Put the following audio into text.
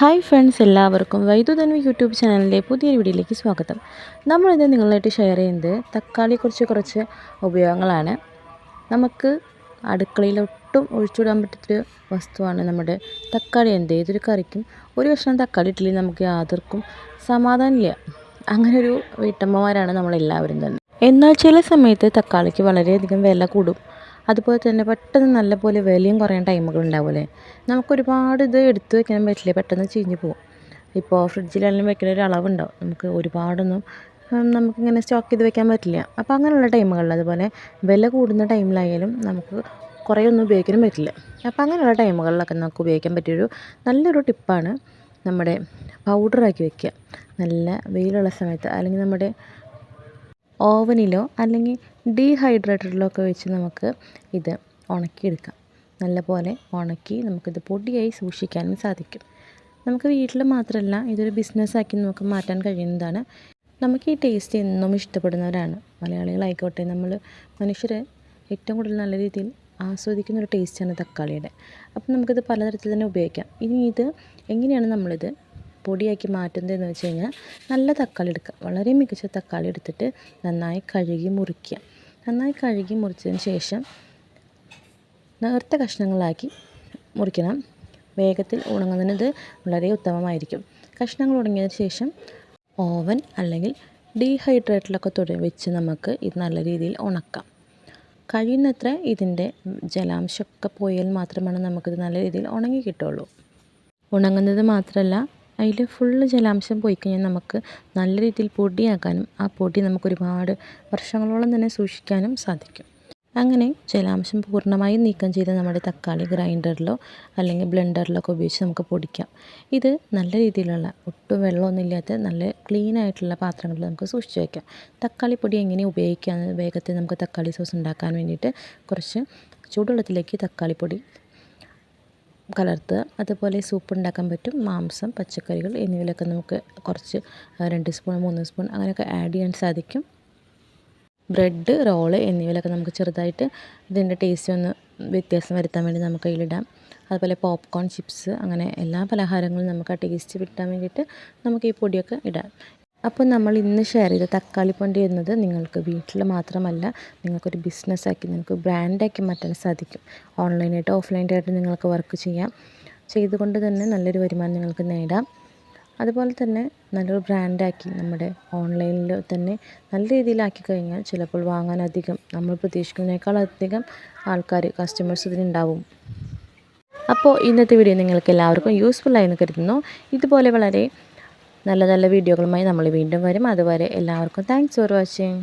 Hi friends എല്ലാവർക്കും വൈദ്യുതന്വി YouTube ചാനലിലെ പുതിയൊരു വീഡിയോയിലേക്ക് സ്വാഗതം. നമ്മളിത് നിങ്ങളായിട്ട് ഷെയർ ചെയ്യുന്നത് തക്കാളിയെക്കുറിച്ച് കുറച്ച് ഉപയോഗങ്ങളാണ്. നമുക്ക് അടുക്കളയിൽ ഒട്ടും ഒഴിച്ചുവിടാൻ പറ്റാത്തൊരു വസ്തുവാണ് നമ്മുടെ തക്കാളി. എന്ത് ഏതൊരു കറിക്കും ഒരു കഷ്ണം തക്കാളി ഇട്ടില്ലെങ്കിൽ നമുക്ക് യാതൊർക്കും സമാധാനമില്ല അങ്ങനെ ഒരു വീട്ടമ്മമാരാണ് നമ്മളെല്ലാവരും തന്നെ. എന്നാൽ ചില സമയത്ത് തക്കാളിക്ക് വളരെയധികം വില കൂടും. അതുപോലെ തന്നെ പെട്ടെന്ന് നല്ലപോലെ വിലയും കുറയാൻ ടൈമുകൾ ഉണ്ടാവില്ലേ നമുക്കൊരുപാട് ഇത് എടുത്തു വെക്കാൻ പറ്റില്ല? പെട്ടെന്ന് ചീഞ്ഞ് പോകും ഇപ്പോൾ ഫ്രിഡ്ജിലെല്ലാം വെക്കുന്ന ഒരു അളവുണ്ടാവും. നമുക്ക് ഒരുപാടൊന്നും നമുക്കിങ്ങനെ സ്റ്റോക്ക് ചെയ്ത് വെക്കാൻ പറ്റില്ല. അപ്പോൾ അങ്ങനെയുള്ള ടൈമുകളിൽ അതുപോലെ വില കൂടുന്ന ടൈമിലായാലും നമുക്ക് കുറേ ഒന്നും ഉപയോഗിക്കാനും പറ്റില്ല. അപ്പോൾ അങ്ങനെയുള്ള ടൈമുകളിലൊക്കെ നമുക്ക് ഉപയോഗിക്കാൻ പറ്റിയൊരു നല്ലൊരു ടിപ്പാണ് നമ്മുടെ പൗഡറാക്കി വെക്കുക. നല്ല വെയിലുള്ള സമയത്ത് അല്ലെങ്കിൽ നമ്മുടെ ഓവനിലോ അല്ലെങ്കിൽ ഡീഹൈഡ്രേറ്ററിലോ ഒക്കെ വെച്ച് നമുക്ക് ഇത് ഉണക്കിയെടുക്കാം. നല്ലപോലെ ഉണക്കി നമുക്കിത് പൊടിയായി സൂക്ഷിക്കാനും സാധിക്കും. നമുക്ക് വീട്ടിൽ മാത്രമല്ല ഇതൊരു ബിസിനസ്സാക്കി നമുക്ക് മാറ്റാൻ കഴിയുന്നതാണ്. നമുക്ക് ഈ ടേസ്റ്റ് എന്നും ഇഷ്ടപ്പെടുന്നവരാണ്. മലയാളികളായിക്കോട്ടെ നമ്മൾ മനുഷ്യരെ ഏറ്റവും കൂടുതൽ നല്ല രീതിയിൽ ആസ്വദിക്കുന്ന ഒരു ടേസ്റ്റാണ് തക്കാളിയുടെ. അപ്പം നമുക്കിത് പലതരത്തിൽ തന്നെ ഉപയോഗിക്കാം. ഇനി ഇത് എങ്ങനെയാണ് നമ്മളിത് പൊടിയാക്കി മാറ്റുന്നതെന്ന് വെച്ച് കഴിഞ്ഞാൽ നല്ല തക്കാളി എടുക്കുക. വളരെ മികച്ച തക്കാളി എടുത്തിട്ട് നന്നായി കഴുകി മുറിക്കുക. നന്നായി കഴുകി മുറിച്ചതിന് ശേഷം നേർത്ത കഷ്ണങ്ങളാക്കി മുറിക്കണം. വേഗത്തിൽ ഉണങ്ങുന്നത് വളരെ ഉത്തമമായിരിക്കും. കഷ്ണങ്ങൾ ഉണങ്ങിയതിന് ശേഷം ഓവൻ അല്ലെങ്കിൽ ഡീഹൈഡ്രേറ്ററിലൊക്കെ തുട വെച്ച് നമുക്ക് ഇത് നല്ല രീതിയിൽ ഉണക്കാം. കഴിയുന്നത്ര ഇതിന്റെ ജലാംശമൊക്കെ പോയാൽ മാത്രമാണ് നമുക്കിത് നല്ല രീതിയിൽ ഉണങ്ങി കിട്ടുള്ളൂ ഉണങ്ങുന്നത് മാത്രമല്ല അതിൽ ഫുള്ള് ജലാംശം പോയി കഴിഞ്ഞാൽ നമുക്ക് നല്ല രീതിയിൽ പൊടിയാക്കാനും ആ പൊടി നമുക്ക് ഒരുപാട് വർഷങ്ങളോളം തന്നെ സൂക്ഷിക്കാനും സാധിക്കും. അങ്ങനെ ജലാംശം പൂർണമായും നീക്കം ചെയ്ത് നമ്മുടെ തക്കാളി ഗ്രൈൻഡറിലോ അല്ലെങ്കിൽ ബ്ലെൻഡറിലോ ഒക്കെ ഉപയോഗിച്ച് നമുക്ക് പൊടിക്കാം. ഇത് നല്ല രീതിയിലുള്ള ഒട്ടും വെള്ളമൊന്നും ഇല്ലാത്ത നല്ല ക്ലീൻ ആയിട്ടുള്ള പാത്രങ്ങളിൽ നമുക്ക് സൂക്ഷിച്ച് വയ്ക്കാം തക്കാളി പൊടി എങ്ങനെ ഉപയോഗിക്കാമെന്ന് വേഗത്തിൽ നമുക്ക് തക്കാളി സോസ് ഉണ്ടാക്കാൻ വേണ്ടിയിട്ട് കുറച്ച് ചൂടുവെള്ളത്തിലേക്ക് തക്കാളിപ്പൊടി കലർത്തുക അതുപോലെ സൂപ്പ് ഉണ്ടാക്കാൻ പറ്റും. മാംസം പച്ചക്കറികൾ എന്നിവയിലൊക്കെ നമുക്ക് കുറച്ച് രണ്ട് സ്പൂൺ മൂന്ന് സ്പൂൺ അങ്ങനെയൊക്കെ ആഡ് ചെയ്യാൻ സാധിക്കും. ബ്രെഡ് റോൾ എന്നിവയിലൊക്കെ നമുക്ക് ചെറുതായിട്ട് ഇതിന്റെ ടേസ്റ്റ് ഒന്ന് വ്യത്യാസം വരുത്താൻ വേണ്ടി നമുക്ക് അതിലിടാം അതുപോലെ പോപ്കോൺ ചിപ്സ് അങ്ങനെ എല്ലാ പലഹാരങ്ങളും നമുക്ക് ആ ടേസ്റ്റ് കിട്ടാൻ വേണ്ടിയിട്ട് നമുക്ക് ഈ പൊടിയൊക്കെ ഇടാം. അപ്പോൾ നമ്മൾ ഇന്ന് ഷെയർ ചെയ്ത തക്കാളി പൊടി എന്നത് നിങ്ങൾക്ക് വീട്ടിൽ മാത്രമല്ല നിങ്ങൾക്കൊരു ബിസിനസ്സാക്കി നിങ്ങൾക്ക് ബ്രാൻഡാക്കി മാറ്റാൻ സാധിക്കും. ഓൺലൈനായിട്ട് ഓഫ്ലൈനായിട്ട് നിങ്ങൾക്ക് വർക്ക് ചെയ്യാം. ചെയ്തുകൊണ്ട് തന്നെ നല്ലൊരു വരുമാനം നിങ്ങൾക്ക് നേടാം. അതുപോലെ തന്നെ നല്ലൊരു ബ്രാൻഡാക്കി നമ്മുടെ ഓൺലൈനിൽ തന്നെ നല്ല രീതിയിലാക്കി കഴിഞ്ഞാൽ ചിലപ്പോൾ വാങ്ങാൻ അധികം നമ്മൾ പ്രതീക്ഷിക്കുന്നതിനേക്കാൾ അധികം ആൾക്കാർ കസ്റ്റമേഴ്സ് ഇതിനുണ്ടാവും. അപ്പോൾ ഇന്നത്തെ വീഡിയോ നിങ്ങൾക്ക് എല്ലാവർക്കും യൂസ്ഫുൾ ആയെന്ന് കരുതുന്നു. ഇതുപോലെ വളരെ നല്ല നല്ല വീഡിയോകളുമായി നമ്മൾ വീണ്ടും വരും. അതുവരെ എല്ലാവർക്കും താങ്ക്സ് ഫോർ വാച്ചിങ്